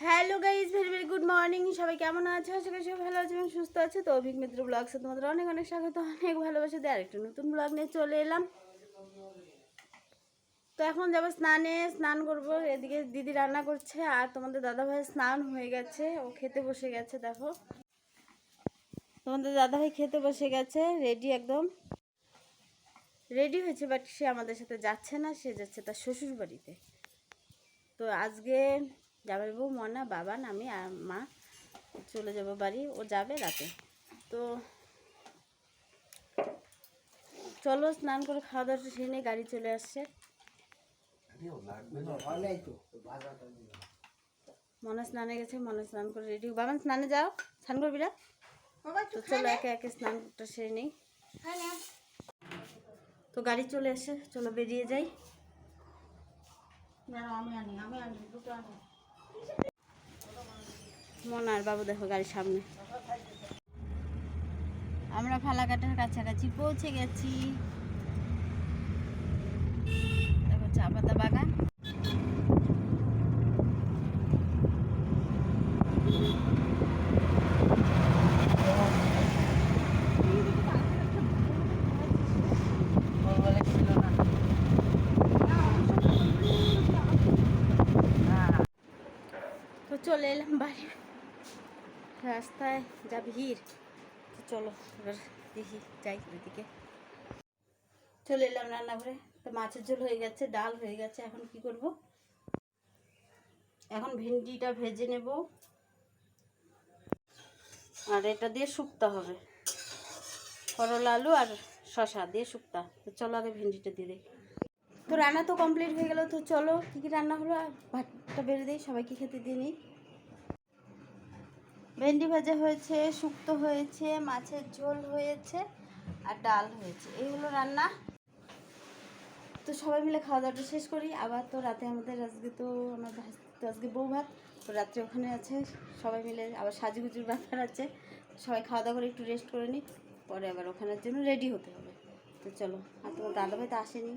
Hello guys very very good morning সবাই কেমন আছে? আশা সবাই ভালো আছে এবং সুস্থ আছে। তো অভিক মিত্র ব্লগসে তোমাদের অনেক অনেক স্বাগত, অনেক ভালোবাসা দিয়ে আরেকটা নতুন ব্লগ নিয়ে চলে এলাম। তো এখন যাব স্নানে, স্নান করব। এদিকে দিদি রান্না করছে আর তোমাদের দাদাভাই স্নান হয়ে গেছে। ও খেতে বসে গেছে, দেখো। তোমাদের দাদাভাই খেতে বসে গেছে রেডি একদম। রেডি হয়েছে বাট সে আমাদের সাথে যাচ্ছে না, সে যাচ্ছে তার শ্বশুর বাড়িতে তো আজকে যাবে বউ মনা বাবান আমি আর মা চলে যাব বাড়ি ও যাবে রাতে। তো চলো স্নান করে খাওয়া দাওয়া সেরে নিয়ে গাড়ি চলে আসছে। মনে স্নানে গেছে মনে স্নান করে রেডি বাবান স্নানে যাও। স্নান করবি না? তো চলো একে একে স্নানটা সেরে নেই। তো গাড়ি চলে এসে চলো বেরিয়ে যাই। আমি আনি আমি আনি দুটো আনি। মনার বাবু দেখো গাড়ির সামনে। আমরা ফালাকাটার কাছাকাছি পৌঁছে গেছি দেখো চা পাতা বাগান তো চলে এলাম বাড়ি। রাস্তায় যা ভিড় চলো এবার দেখি, যাই ওইদিকে চলে এলাম রান্নাঘরে। তো মাছের ঝোল হয়ে গেছে, ডাল হয়ে গেছে, এখন কি করব? এখন ভেন্ডিটা ভেজে নেব। আর এটা দিয়ে শুক্তা হবে। করল আলু আর শশা দিয়ে শুক্তা। তো চলো আগে ভেন্ডিটা দিয়ে দিই তো রান্না তো কমপ্লিট হয়ে গেল, তো চলো কী কী রান্না হলো? আর ভাতটা বেড়ে দিই, সবাইকে খেতে দিয়ে নিই। ভেন্ডি ভাজা হয়েছে, শুক্তো হয়েছে, মাছের ঝোল হয়েছে আর ডাল হয়েছে। এই হলো রান্না। তো সবাই মিলে খাওয়া দাওয়াটা শেষ করি। আবার তো রাতে আমাদের আজকে তো আমার তো আজকে বউ ভাত, তো রাত্রে ওখানে আছে। সবাই মিলে আবার সাজুগুজুর ব্যাপার আছে। সবাই খাওয়া দাওয়া করে একটু রেস্ট করে নিই পরে আবার ওখানের জন্য রেডি হতে হবে। তো চলো, আর তোমার দাদাভাই তো আসেনি।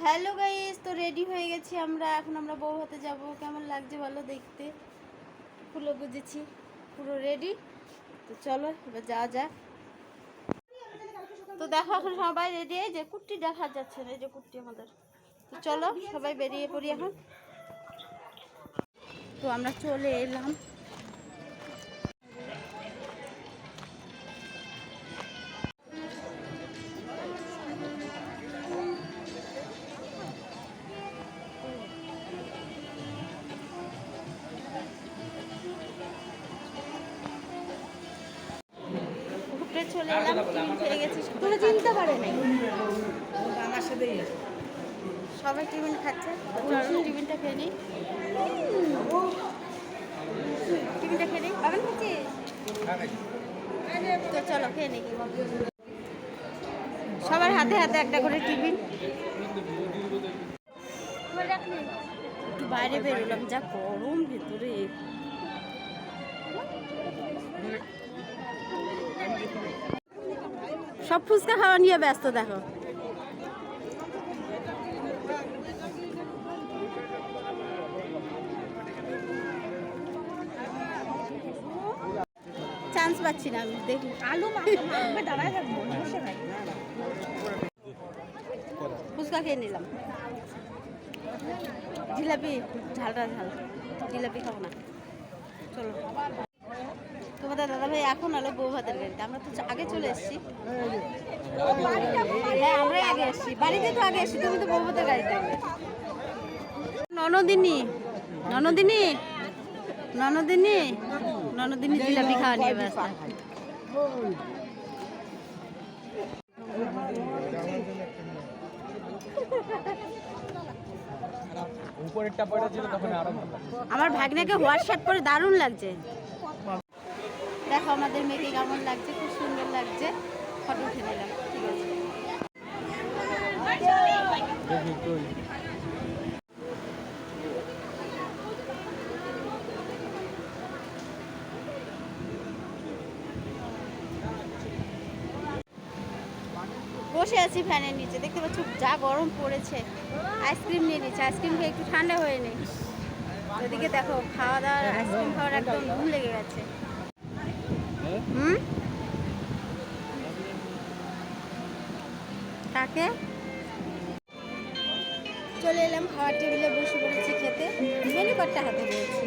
হ্যালো গাইস তো রেডি হয়ে গেছি আমরা। এখন আমরা বউ হাতে যাব। কেমন লাগছে বলো দেখতে? ফুলো গুজেছি পুরো রেডি তো চলো, এবার যাওয়া যাক। তো দেখো, এখন সবাই রেডি যে কুর্তি দেখা যাচ্ছে না, এই যে কুর্তি আমাদের। তো চলো, সবাই বেরিয়ে পড়ি এখন। তো আমরা চলে এলাম। চলে এলাম খেয়ে গেছি। তুমি চিনতে পারে নাই। সবাই টিফিন খাচ্ছে। টিফিনটা খেয়ে নিই। টিফিনটা খেয়ে নিই। খাচ্ছিস তো চলো খেয়ে নিই। সবার হাতে হাতে একটা করে টিফিন। একটু বাইরে বেরোলাম যা গরম ভেতরে। সব ফুচকা খাওয়া নিয়ে ব্যস্ত দেখো। চান্স পাচ্ছি না আমি দেখি। আলু দাঁড়ায় থাকব ফুচকা খেয়ে নিলাম। জিলাপি ঝালটা ঝাল। জিলাপি খাব না। চলো। এখন আলো বউ ভাতের গাড়িতে আমরা তো আগে চলে এসেছি। হ্যাঁ আমরাই আগে এসেছি। বাড়িতে তো আগে এসেছি তুমি তো বউ ভাতের গাড়িতে ননদিনী ননদিনী ননদিনী ননদিনী জিলাপি খাওয়া নিয়ে ব্যস্ত। আমার ভাগ্নেকে হোয়াটসঅ্যাপ করে দারুণ লাগছে। দেখো আমাদের মেয়েকে কেমন লাগছে, খুব সুন্দর লাগছে। ফটো উঠে নিলাম, ঠিক আছে। বসে আছি ফ্যানের নিচে, দেখতে পাচ্ছ যা গরম পড়েছে। আইসক্রিম নিয়ে নিচ্ছে, আইসক্রিম খেয়ে একটু ঠান্ডা হয়ে নেই ওদিকে দেখো, খাওয়া দাওয়ার আইসক্রিম খাওয়ার একদম ঘুম লেগে গেছে। হুম? কাকে? চলে এলাম খাওয়ার টেবিলে বসে পড়েছি খেতে। মেনু কার্ডটা হাতে পেয়েছি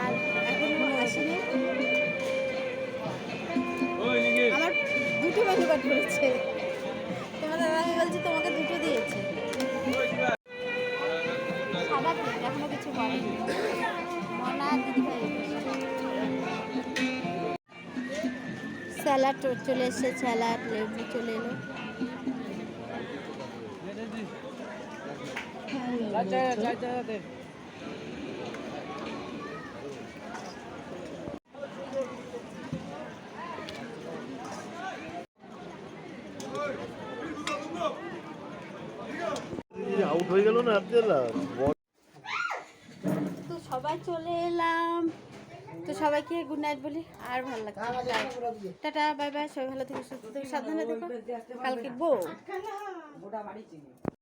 আর এখনও আসেনি। আমার দুটো মেনু কার্ড পড়েছে স্যালাড চলে এসছে স্যালাড লেবু চলে এলো। আউট হয়ে গেল না তো সবাই চলে এলাম। তো সবাইকে গুড নাইট বলি, আর ভালো লাগছে টাটা বাই বাই সবাই ভালো থেকো, সুস্থ সাবধানে থেকো। কালকে বউ।